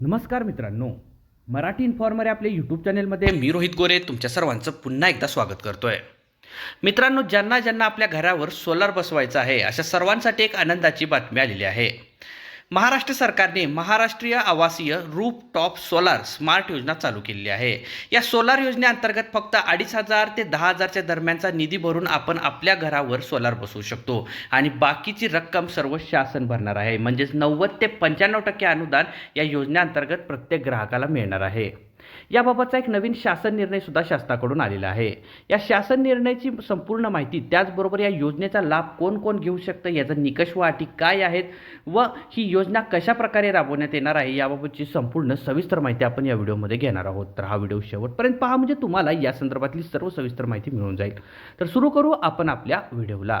नमस्कार मित्रांनो मराठी इन्फॉर्मर या आपल्या यूट्यूब चॅनेलमध्ये मी रोहित गोरे तुमच्या सर्वांचं पुन्हा एकदा स्वागत करतोय. मित्रांनो ज्यांना ज्यांना आपल्या घरावर सोलार बसवायचं आहे अशा सर्वांसाठी एक आनंदाची बातमी आलेली आहे. महाराष्ट्र सरकारने महाराष्ट्रीय आवासीय रूप टॉप सोलार स्मार्ट योजना चालू केलेली आहे. या सोलार योजनेअंतर्गत फक्त अडीच हजार ते दहा हजारच्या दरम्यानचा निधी भरून आपण आपल्या घरावर सोलार बसवू शकतो. आणि बाकीची रक्कम सर्व शासन भरणार आहे. म्हणजेच नव्वद ते पंच्याण्णव टक्के अनुदान या योजनेअंतर्गत प्रत्येक ग्राहकाला मिळणार आहे. याबाबतचा एक नवीन शासन निर्णय सुद्धा शासनाकडून आलेला आहे. या शासन निर्णयाची संपूर्ण माहिती त्याचबरोबर या योजनेचा लाभ कोण कोण घेऊ शकतं याचा निकष व अटी काय आहेत व ही योजना कशा प्रकारे राबवण्यात येणार आहे याबाबतची संपूर्ण सविस्तर माहिती आपण या व्हिडिओमध्ये घेणार आहोत. तर हा व्हिडिओ शेवटपर्यंत पहा म्हणजे तुम्हाला या संदर्भातली सर्व सविस्तर माहिती मिळून जाईल. तर सुरू करू आपण आपल्या व्हिडिओला.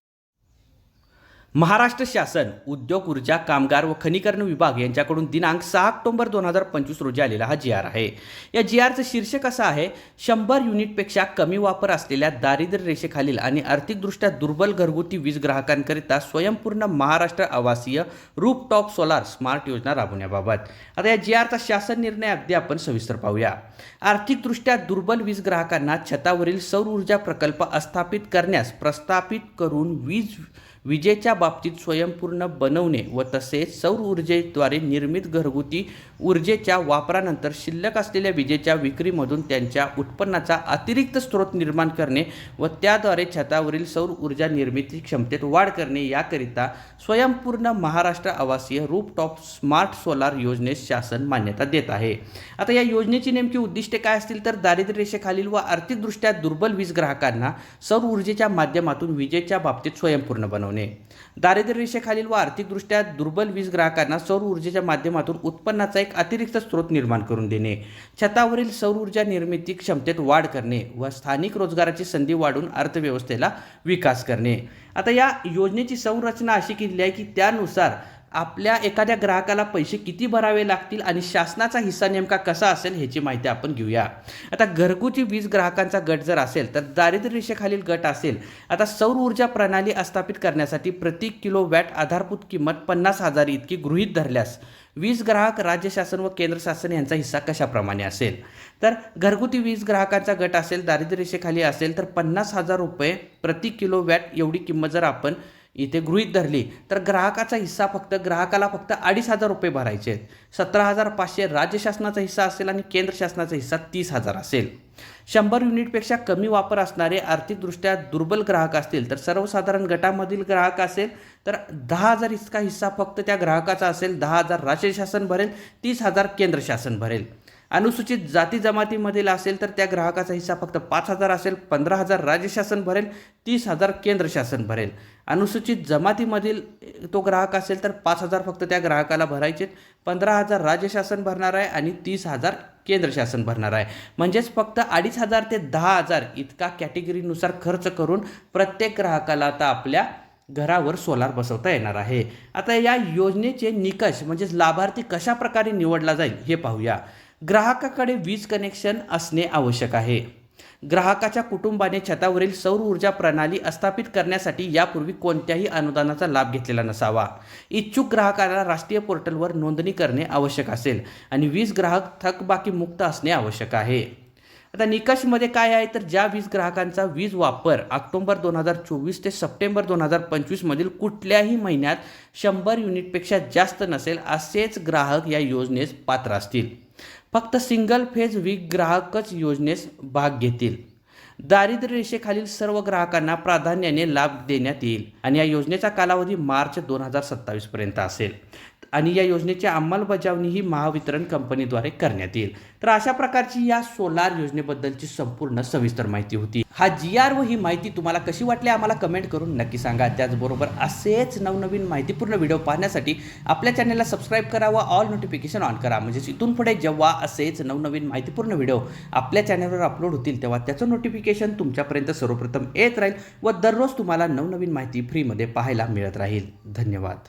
महाराष्ट्र शासन उद्योग ऊर्जा कामगार व खनिकरण विभाग यांच्याकडून दिनांक सहा ऑक्टोबर दोन हजार पंचवीस रोजी आलेला हा जी आर आहे. या जी आरचं शीर्षक असं आहे शंभर युनिटपेक्षा कमी वापर असलेल्या दारिद्र्य रेषेखालील आणि आर्थिकदृष्ट्या दुर्बल घरगुती वीज ग्राहकांकरिता स्वयंपूर्ण महाराष्ट्र आवासीय रूपटॉप सोलार स्मार्ट योजना राबवण्याबाबत. आता या जी आरचा शासन निर्णय अगदी आपण सविस्तर पाहूया. आर्थिकदृष्ट्या दुर्बल वीज ग्राहकांना छतावरील सौर ऊर्जा प्रकल्प स्थापित करण्यास प्रस्थापित करून वीज विजेच्या बाबतीत स्वयंपूर्ण बनवणे व तसेच सौर ऊर्जेद्वारे निर्मित घरगुती ऊर्जेच्या वापरानंतर शिल्लक असलेल्या विजेच्या विक्रीमधून त्यांच्या उत्पन्नाचा अतिरिक्त स्रोत निर्माण करणे व त्याद्वारे छतावरील सौर ऊर्जा निर्मिती क्षमतेत वाढ करणे याकरिता स्वयंपूर्ण महाराष्ट्र आवासीय रूपटॉप स्मार्ट सोलार योजनेस शासन मान्यता देत आहे. आता या योजनेची नेमकी उद्दिष्टे काय असतील तर दारिद्र्य रेषेखालील व आर्थिकदृष्ट्या दुर्बल वीज ग्राहकांना सौर ऊर्जेच्या माध्यमातून विजेच्या बाबतीत स्वयंपूर्ण बनवणे. दारिद्र्य रेषेखालील व आर्थिकदृष्ट्या दुर्बल वीज ग्राहकांना सौर ऊर्जेच्या माध्यमातून उत्पन्नाचा एक अतिरिक्त स्रोत निर्माण करून देणे छतावरील सौर ऊर्जा निर्मिती क्षमतेत वाढ करणे व स्थानिक रोजगाराची संधी वाढून अर्थव्यवस्थेला विकास करणे. आता या योजनेची संरचना अशी केली आहे की त्यानुसार आपल्या एखाद्या ग्राहकाला पैसे किती भरावे लागतील आणि शासनाचा हिस्सा नेमका कसा असेल ह्याची माहिती आपण घेऊया. आता घरगुती वीज ग्राहकांचा गट जर असेल तर दारिद्र्य रेषेखालील गट असेल आता सौर ऊर्जा प्रणाली स्थापित करण्यासाठी प्रति किलो वॅट आधारभूत किंमत पन्नास हजार इतकी गृहीत धरल्यास वीज ग्राहक राज्य शासन व केंद्र शासन यांचा हिस्सा कशाप्रमाणे असेल? तर घरगुती वीज ग्राहकांचा गट असेल दारिद्र्य रेषेखाली असेल तर पन्नास हजार रुपये प्रति किलो वॅट एवढी किंमत जर आपण इथे गृहीत धरली तर ग्राहकाचा हिस्सा फक्त ग्राहकाला फक्त अडीच हजार रुपये भरायचे आहेत. सतरा हजार पाचशे राज्य शासनाचा हिस्सा असेल आणि केंद्र शासनाचा हिस्सा तीस हजार असेल. शंभर युनिटपेक्षा कमी वापर असणारे आर्थिकदृष्ट्या दुर्बल ग्राहक असतील तर सर्वसाधारण गटामधील ग्राहक असेल तर दहा हजार इतका हिस्सा फक्त त्या ग्राहकाचा असेल दहा हजार राज्य शासन भरेल तीस हजार केंद्र शासन भरेल. अनुसूचित जाती जमातीमधील असेल तर त्या ग्राहकाचा हिस्सा फक्त पाच हजार असेल पंधरा हजार राज्य शासन भरेल तीस हजार केंद्र शासन भरेल. अनुसूचित जमातीमधील तो ग्राहक असेल तर पाच हजार फक्त त्या ग्राहकाला भरायचे पंधरा हजार राज्य शासन भरणार आहे आणि तीस हजार केंद्र शासन भरणार आहे. म्हणजेच फक्त अडीच हजार ते दहा हजार इतका कॅटेगरीनुसार खर्च करून प्रत्येक ग्राहकाला आता आपल्या घरावर सोलार बसवता येणार आहे. आता या योजनेचे निकष म्हणजेच लाभार्थी कशा प्रकारे निवडला जाईल हे पाहूया. ग्राहकाकडे वीज कनेक्शन असणे आवश्यक आहे. ग्राहकाच्या कुटुंबाने छतावरील सौर ऊर्जा प्रणाली स्थापित करण्यासाठी यापूर्वी कोणत्याही अनुदानाचा लाभ घेतलेला नसावा. इच्छुक ग्राहकाला राष्ट्रीय पोर्टलवर नोंदणी करणे आवश्यक असेल आणि वीज ग्राहक थकबाकी मुक्त असणे आवश्यक आहे. आता निकषमध्ये काय आहे? तर ज्या वीज ग्राहकांचा वीज वापर ऑक्टोंबर दोन हजार चोवीस ते सप्टेंबर दोन हजार पंचवीसमधील कुठल्याही महिन्यात शंभर युनिटपेक्षा जास्त नसेल असेच ग्राहक या योजनेस पात्र असतील. फक्त सिंगल फेज वीज ग्राहकच योजनेस भाग घेतील. दारिद्र्य रेषेखालील सर्व ग्राहकांना प्राधान्याने लाभ देण्यात येईल. आणि या योजनेचा कालावधी मार्च दोन हजार सत्तावीसपर्यंत असेल. आणि या योजनेची अंमलबजावणी ही महावितरण कंपनीद्वारे करण्यात येईल. तर अशा प्रकारची या सोलार योजनेबद्दलची संपूर्ण सविस्तर माहिती होती. हा जी आर व ही माहिती तुम्हाला कशी वाटली आम्हाला कमेंट करून नक्की सांगा. त्याचबरोबर असेच नवनवीन माहितीपूर्ण व्हिडिओ पाहण्यासाठी आपल्या चॅनलला सबस्क्राईब करा व ऑल नोटिफिकेशन ऑन करा. म्हणजेच इथून पुढे जेव्हा असेच नवनवीन माहितीपूर्ण व्हिडिओ आपल्या चॅनलवर अपलोड होतील तेव्हा त्याचं नोटिफिकेशन तुमच्यापर्यंत सर्वप्रथम येत राहील व दररोज तुम्हाला नवनवीन माहिती फ्रीमध्ये पाहायला मिळत राहील. धन्यवाद.